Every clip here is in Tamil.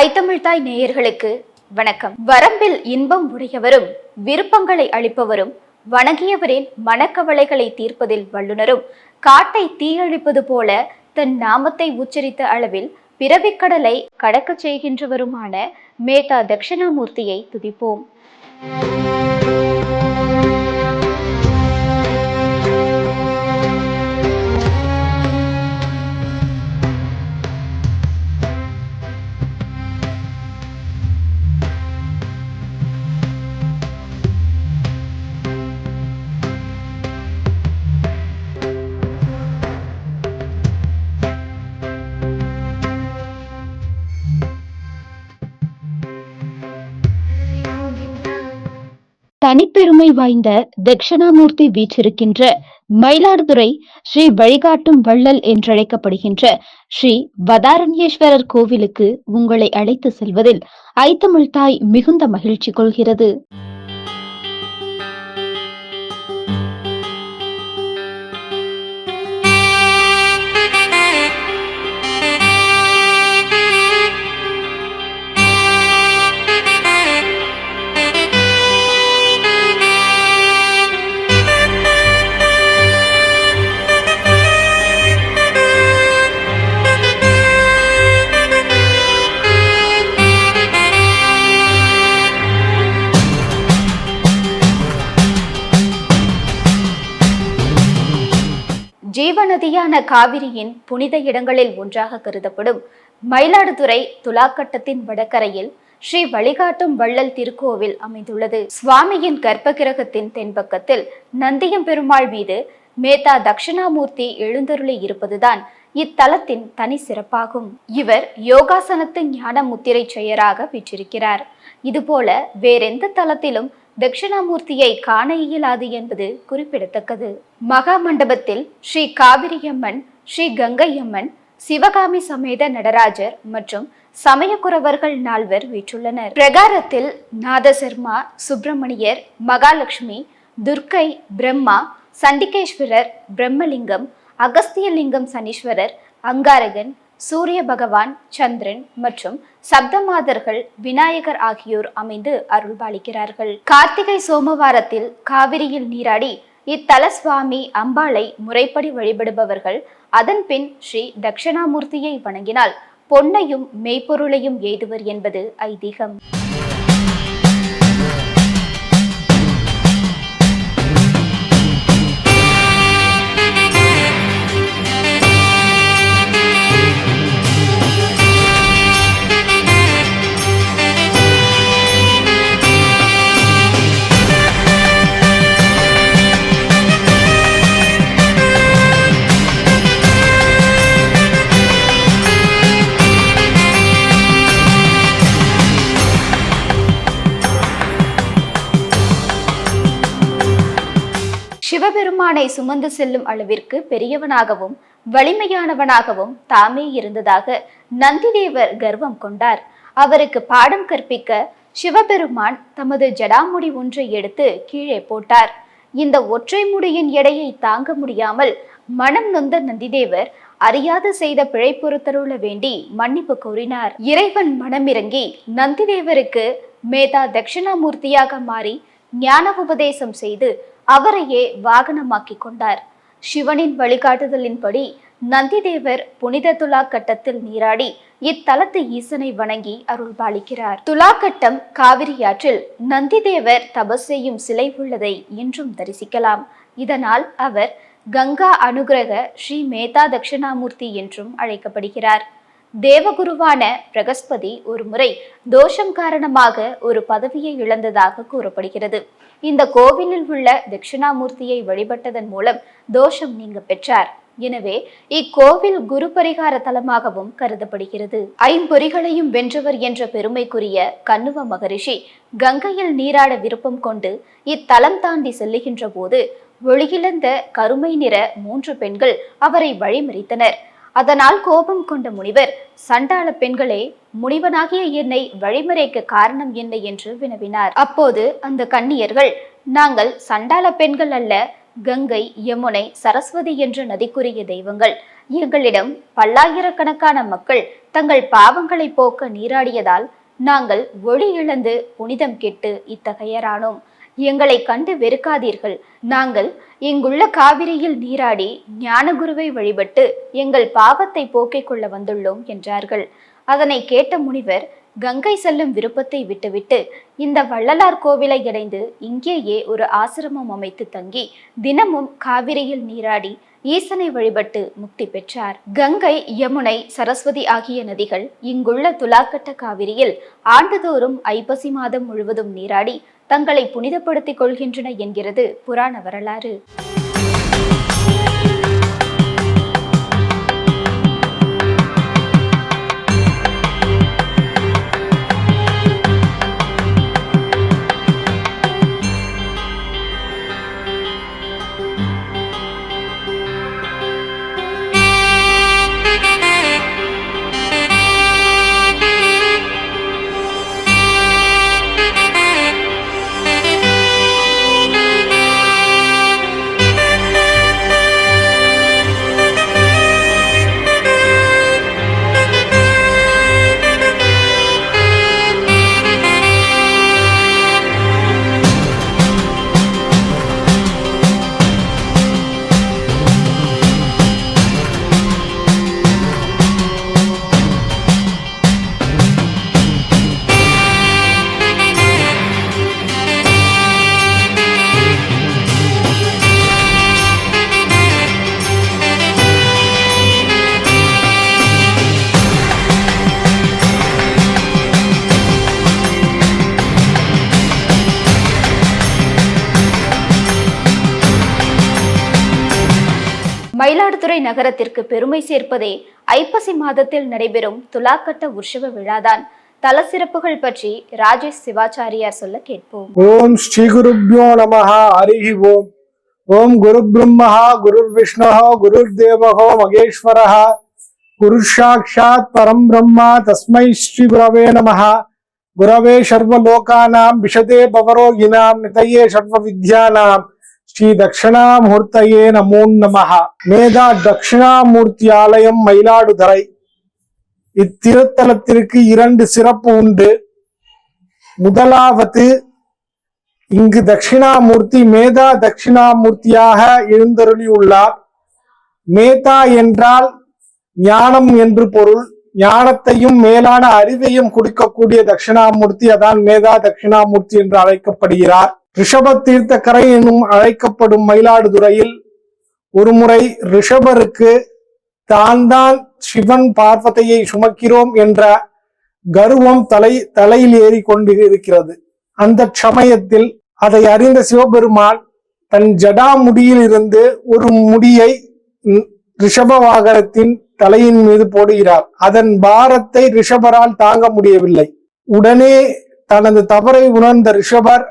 ஐத்தமிழ்தாய் நேயர்களுக்கு வணக்கம். வரம்பில் இன்பம் உடையவரும் விருப்பங்களை அளிப்பவரும் வணங்கியவரின் மனக்கவலைகளை தீர்ப்பதில் வல்லுனரும் காட்டை தீயழிப்பது போல தன் நாமத்தை உச்சரித்த அளவில் பிறவிக்கடலை கடக்கச் செய்கின்றவருமான மேதா தட்சிணாமூர்த்தியை துதிப்போம். தனிப்பெருமை வாய்ந்த தட்சிணாமூர்த்தி வீற்றிருக்கின்ற மயிலாடுதுறை ஸ்ரீ வழிகாட்டும் வள்ளல் என்றழைக்கப்படுகின்ற ஸ்ரீ வதாரண்யேஸ்வரர் கோவிலுக்கு உங்களை அழைத்து செல்வதில் ஐத்தமிழ் தாய் மிகுந்த மகிழ்ச்சி கொள்கிறது. ஜீவநதியான காவிரியின் புனித இடங்களில் ஒன்றாக கருதப்படும் மயிலாடுதுறை துலாக்கட்டத்தின் வடகரையில் ஸ்ரீ வழிகாட்டும் வள்ளல் திருக்கோவில் அமைந்துள்ளது. சுவாமியின் கர்ப்பகிரகத்தின் தென்பக்கத்தில் நந்தியம் பெருமாள் மீது மேதா தட்சிணாமூர்த்தி எழுந்தருளி இருப்பதுதான் இத்தலத்தின் தனி சிறப்பாகும். இவர் யோகாசனத்து ஞான முத்திரை செயராக பெற்றிருக்கிறார். இதுபோல வேறெந்த தலத்திலும் தட்சிணாமூர்த்தியை காண இயலாது என்பது குறிப்பிடத்தக்கது. மகா மண்டபத்தில் ஸ்ரீ காவிரியம்மன் ஸ்ரீ கங்கையம்மன் சிவகாமி சமேத நடராஜர் மற்றும் சமயக்குறவர்கள் நால்வர் வீற்றுள்ளனர். பிரகாரத்தில் நாதசர்மா சுப்பிரமணியர் மகாலட்சுமி துர்க்கை பிரம்மா சண்டிகேஸ்வரர் பிரம்மலிங்கம் அகஸ்தியலிங்கம் சனீஸ்வரர் அங்காரகன் சூரிய பகவான் சந்திரன் மற்றும் சப்தமாதர்கள் விநாயகர் ஆகியோர் அமைந்து அருள்பாலிக்கிறார்கள். கார்த்திகை சோமவாரத்தில் காவிரியில் நீராடி இத்தல சுவாமி அம்பாளை முறைப்படி வழிபடுபவர்கள் அதன் பின் ஸ்ரீ தட்சிணாமூர்த்தியை வணங்கினால் பொன்னையும் மெய்ப்பொருளையும் எய்துவர் என்பது ஐதீகம். சிவபெருமானை சுமந்து செல்லும் அளவிற்கு பெரியவனாகவும் வலிமையானவனாகவும் தாமே இருந்ததாக நந்திதேவர் கர்வம் கொண்டார். அவருக்கு பாடம் கற்பிக்க சிவபெருமான் தமது ஜடாமுடி ஒன்றை எடுத்து கீழே போட்டார். இந்த ஒற்றை முடியின் எடையை தாங்க முடியாமல் மனம் நொந்த நந்திதேவர் அறியாது செய்த பிழை பொறுத்தருள வேண்டி மன்னிப்பு கோரினார். இறைவன் மனமிறங்கி நந்திதேவருக்கு மேதா தட்சிணாமூர்த்தியாக மாறி ஞான உபதேசம் செய்து அவரையே வாகனமாக்கி கொண்டார். சிவனின் வழிகாட்டுதலின்படி நந்திதேவர் புனித துலா கட்டத்தில் நீராடி இத்தலத்து ஈசனை வணங்கி அருள்பாலிக்கிறார். துலாக்கட்டம் காவிரியாற்றில் நந்திதேவர் தபஸ் செய்யும் சிலை உள்ளதை இன்றும் தரிசிக்கலாம். இதனால் அவர் கங்கா அனுகிரக ஸ்ரீ மேதா தட்சிணாமூர்த்தி என்றும் அழைக்கப்படுகிறார். தேவகுருவான பிரகஸ்பதி ஒருமுறை தோஷம் காரணமாக ஒரு பதவியை இழந்ததாக கூறப்படுகிறது. இந்த கோவிலில் உள்ள தட்சிணாமூர்த்தியை வழிபட்டதன் மூலம் தோஷம் நீங்க பெற்றார். எனவே இக்கோவில் குரு பரிகார தலமாகவும் கருதப்படுகிறது. ஐம்பொறிகளையும் வென்றவர் என்ற பெருமைக்குரிய கண்ணுவ மகரிஷி கங்கையில் நீராட விருப்பம் கொண்டு இத்தலம் தாண்டி செல்லுகின்ற போது ஒளியிழந்த கருமை நிற மூன்று பெண்கள் அவரை வழிமறித்தனர். அதனால் கோபம் கொண்ட முனிவர் சண்டாள பெண்களே முனிவனாகிய என்னை வழிமுறைக்கு காரணம் என்ன என்று வினவினார். அப்போது அந்த கன்னியர்கள் நாங்கள் சண்டாள பெண்கள் அல்ல கங்கை யமுனை சரஸ்வதி என்ற நதிக்குரிய தெய்வங்கள். எங்களிடம் பல்லாயிரக்கணக்கான மக்கள் தங்கள் பாவங்களை போக்க நீராடியதால் நாங்கள் ஒளி இழந்து புனிதம் கெட்டு இத்தகையரானோம். எங்களை கண்டு வெறுக்காதீர்கள். நாங்கள் இங்குள்ள காவிரியில் நீராடி ஞானகுருவை வழிபட்டு எங்கள் பாவத்தை போக்கிக் கொள்ள வந்துள்ளோம் என்றார்கள். அதனை கேட்ட முனிவர் கங்கை செல்லும் விருப்பத்தை விட்டுவிட்டு இந்த வள்ளலார் கோவிலை இணைந்து இங்கேயே ஒரு ஆசிரமம் அமைத்து தங்கி தினமும் காவிரியில் நீராடி ஈசனை வழிபட்டு முக்தி பெற்றார். கங்கை யமுனை சரஸ்வதி ஆகிய நதிகள் இங்குள்ள துலாக்கட்ட காவிரியில் ஆண்டுதோறும் ஐப்பசி மாதம் முழுவதும் நீராடி தங்களை புனிதப்படுத்திக் கொள்கின்றன என்கிறது புராண வரலாறு. மதுரை நகரத்திற்கு பெருமை சேர்ப்பதே ஐப்பசி மாதத்தில் நடைபெறும் துலாக்கட்ட உற்சவ விழாதான். தல சிறப்புகள் பற்றி ராஜேஷ் சிவாச்சாரியார் சொல்ல கேட்போம். ஓம் ஸ்ரீ குருப்யோ நம ஹரி ஓம். ஓம் குரு பிரம்ம குரு விஷ்ணு குரு தேவகோ மகேஸ்வரஹா. குரு சாட்சாத் பரம் பிரம்மா தஸ்மை ஸ்ரீ குரவே நம குரவே சர்வலோகானாம் விஷதே பவரோகினாம் நிதையே சர்வ வித்யானாம். ஸ்ரீ தட்சிணாமூர்த்தையே நமோ நமக மேதா தட்சிணாமூர்த்தி ஆலயம் மயிலாடுதுறை. இத்திருத்தலத்திற்கு இரண்டு சிறப்பு உண்டு. முதலாவது இங்கு தட்சிணாமூர்த்தி மேதா தட்சிணாமூர்த்தியாக எழுந்தருளியுள்ளார். மேதா என்றால் ஞானம் என்று பொருள். ஞானத்தையும் மேலான அறிவையும் கொடுக்கக்கூடிய தட்சிணாமூர்த்தி அதான் மேதா தட்சிணாமூர்த்தி என்று அழைக்கப்படுகிறார். ரிஷப தீர்த்தக்கரை எனும் அழைக்கப்படும் மயிலாடுதுறையில் ஒருமுறை ரிஷபருக்கு தான் தான் சிவன் பார்வத்தையை சுமக்கிறோம் என்ற கர்வம் தலை தலையில் ஏறி கொண்டு இருக்கிறது அந்த சமயத்தில் அதை அறிந்த சிவபெருமான் தன் ஜடா முடியில் இருந்து ஒரு முடியை ரிஷப வாகனத்தின் தலையின் மீது போடுகிறார். அதன் பாரத்தை ரிஷபரால் தாங்க முடியவில்லை. உடனே தனது தவறை உணர்ந்த ரிஷபர்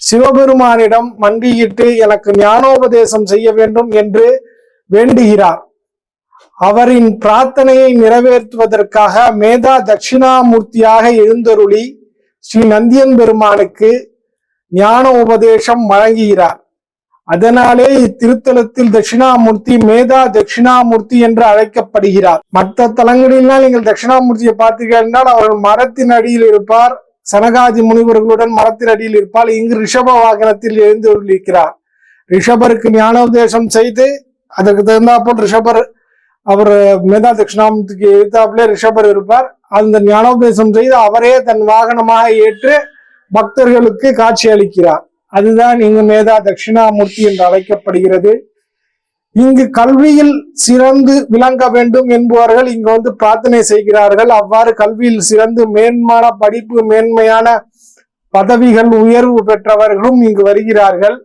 சிவபெருமானிடம் மண்டியிட்டு எனக்கு ஞானோபதேசம் செய்ய வேண்டும் என்று வேண்டுகிறார். அவரின் பிரார்த்தனையை நிறைவேற்றுவதற்காக மேதா தட்சிணாமூர்த்தியாக எழுந்தருளி ஸ்ரீ நந்தியன் பெருமானுக்கு ஞான உபதேசம் வழங்குகிறார். அதனாலே இத்திருத்தலத்தில் தட்சிணாமூர்த்தி மேதா தட்சிணாமூர்த்தி என்று அழைக்கப்படுகிறார். மற்ற தலங்களிலாம் நீங்கள் தட்சிணாமூர்த்தியை பார்த்தீர்கள் அவர் மரத்தின் அடியில் இருப்பார். சனகாதி முனிவர்களுடன் மரத்தின் அடியில் இருப்பார் இங்கு ரிஷப வாகனத்தில் எழுந்தருளிருக்கிறார் ரிஷபருக்கு ஞானோபதேசம் செய்து அதற்கு தகுந்தாப்போல் ரிஷபர் அவர் மேதா தட்சிணாமூர்த்திக்கு எழுத்தாப்பிலே ரிஷபர் இருப்பார். அந்த ஞானோபதேசம் செய்து அவரே தன் வாகனமாக ஏற்று பக்தர்களுக்கு காட்சி அளிக்கிறார் அதுதான் இங்கு மேதா தட்சிணாமூர்த்தி என்று அழைக்கப்படுகிறது. இங்கு கல்வியில் சிறந்து விளங்க வேண்டும் என்பவர்கள் இங்கு வந்து பிரார்த்தனை செய்கிறார்கள். அவ்வாறு கல்வியில் சிறந்து மேன்மான படிப்பு மேன்மையான பதவிகள் உயர்வு பெற்றவர்களும் இங்கு வருகிறார்கள்.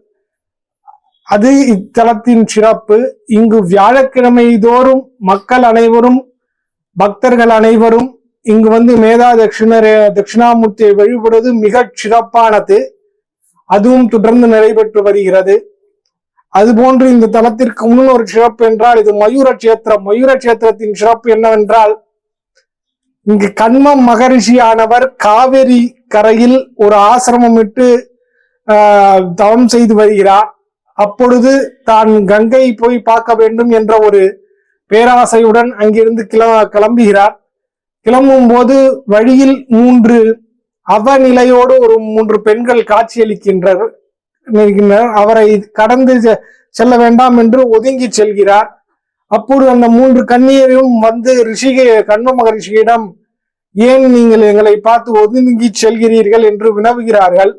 அது இத்தலத்தின் சிறப்பு. இங்கு வியாழக்கிழமை தோறும் மக்கள் அனைவரும் பக்தர்கள் அனைவரும் இங்கு வந்து மேதா தட்சிண தட்சிணாமூர்த்தியை வழிபடுவது மிகச் சிறப்பானது. அதுவும் தொடர்ந்து நடைபெற்று வருகிறது. அதுபோன்று இந்த தலத்திற்கு இன்னொரு சிறப்பு என்றால் இது மயூர கஷேத்திரம். மயூர கஷேத்திரத்தின் சிறப்பு என்னவென்றால் இங்கு கண்மம் மகரிஷியானவர் காவேரி கரையில் ஒரு ஆசிரமம் இட்டு ஆஹ், தவம் செய்து வருகிறார். அப்பொழுது தான் கங்கை போய் பார்க்க வேண்டும் என்ற ஒரு பேராசையுடன் அங்கிருந்து கிள கிளம்புகிறார். கிளம்பும் போது வழியில் மூன்று அவநிலையோடு ஒரு மூன்று பெண்கள் காட்சியளிக்கின்றனர். அவரை கடந்து செ- செல்ல வேண்டாம் என்று ஒதுங்கி செல்கிறார். அப்போது அந்த மூன்று கன்னியரும் வந்து ரிஷிகே கண்ம மகரிஷியிடம் ஏன் நீங்கள் எங்களை பார்த்து ஒதுங்கி செல்கிறீர்கள்? என்று வினவுகிறார்கள்.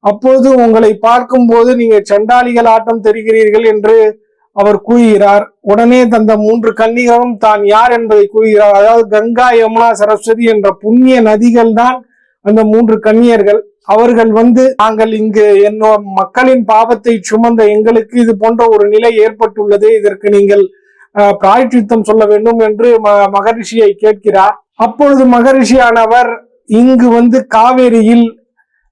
அப்போது உங்களை பார்க்கும்போது நீங்க சண்டாளிகள் ஆட்டம் தெரிகிறீர்கள் என்று அவர் கூறுகிறார். உடனே தந்த மூன்று கன்னிகளும் தான் யார் என்பதை கூறுகிறார். அதாவது கங்கா யமுனா சரஸ்வதி என்ற புண்ணிய நதிகள் தான் அந்த மூன்று கன்னியர்கள். அவர்கள் வந்து நாங்கள் இங்கு என்னோ மக்களின் பாவத்தை சுமந்த எங்களுக்கு இது போன்ற ஒரு நிலை ஏற்பட்டுள்ளது. இதற்கு நீங்கள் அஹ், சொல்ல வேண்டும் என்று ம- மகரிஷியை கேட்கிறார். அப்பொழுது மகரிஷியானவர் இங்கு வந்து காவேரியில்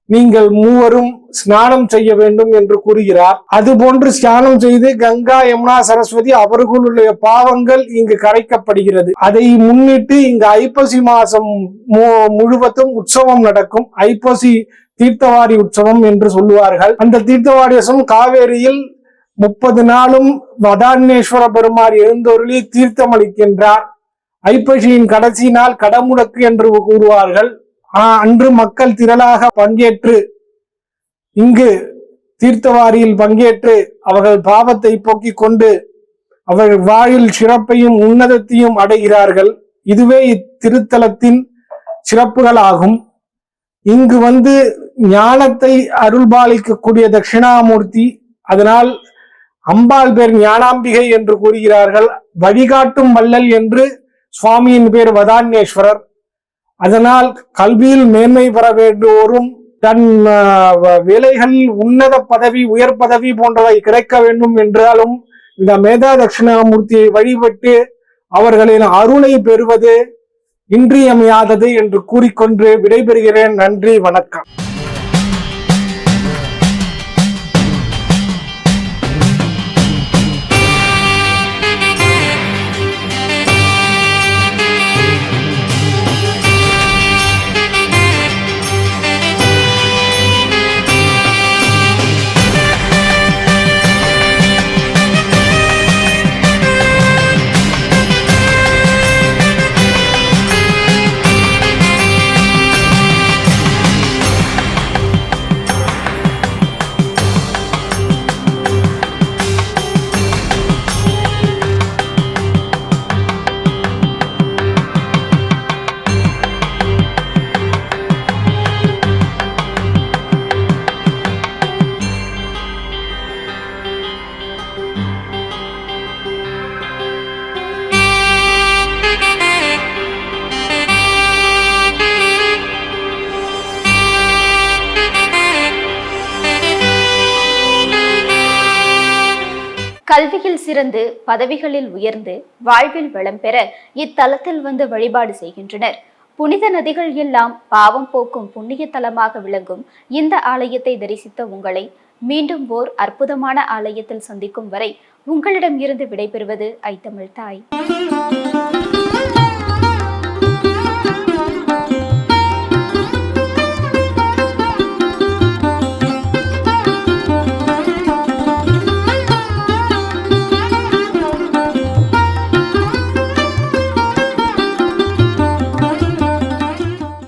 நீங்கள் மூவரும் ஸ்நானம் செய்ய வேண்டும் என்று கூறுகிறார். அதுபோன்று ஸ்நானம் செய்து கங்கா யமுனா சரஸ்வதி அவர்களுடைய பாவங்கள் இங்கு கரைக்கப்படுகிறது. அதை முன்னிட்டு இங்கு ஐப்பசி மாசம் மு- முழுவதும் உற்சவம் நடக்கும். ஐப்பசி தீர்த்தவாரி உற்சவம் என்று சொல்லுவார்கள். அந்த தீர்த்தவாடி உற்சவம் காவேரியில் முப்பது நாளும் வதானேஸ்வர பெருமாள் எழுந்தொருளி தீர்த்தமளிக்கின்றார். ஐப்பசியின் கடைசி நாள் கடமுடக்கு என்று கூறுவார்கள். ஆ- அன்று மக்கள் திரளாக பங்கேற்று இங்கு தீர்த்தவாரியில் பங்கேற்று அவர்கள் பாவத்தை போக்கிக் கொண்டு அவர்கள் வாயில் சிறப்பையும் உன்னதத்தையும் அடைகிறார்கள். இதுவே இத்திருத்தலத்தின் சிறப்புகளாகும். இங்கு வந்து ஞானத்தை அருள்பாலிக்கக்கூடிய தட்சிணாமூர்த்தி அதனால் அம்பாள் பேர் ஞானாம்பிகை என்று கூறுகிறார்கள். வழிகாட்டும் வள்ளல் என்று சுவாமியின் பேர் வதான்யேஸ்வரர் அதனால் கல்வியில் மேன்மை பெற வேண்டுவோரும் தன் வ- வேலைகளில் உன்னத பதவி உயர் பதவி போன்றவை கிடைக்க வேண்டும் என்றாலும் இந்த மேதா தட்சிணாமூர்த்தியை வழிபட்டு அவர்களின் அருளை பெறுவது இன்றியமையாதது என்று கூறிக்கொண்டு விடைபெறுகிறேன். நன்றி வணக்கம். கல்வியில் சிறந்து பதவிகளில் உயர்ந்து வாழ்வில் வளம் பெற இத்தலத்தில் வந்து வழிபாடு செய்கின்றனர். புனித நதிகள் எல்லாம் பாவம் போக்கும் புண்ணிய தலமாக விளங்கும். இந்த ஆலயத்தை தரிசித்த உங்களை மீண்டும் ஓர் அற்புதமான ஆலயத்தில் சந்திக்கும் வரை உங்களிடம் இருந்து விடைபெறுவது ஐத்தமிழ் தாய்.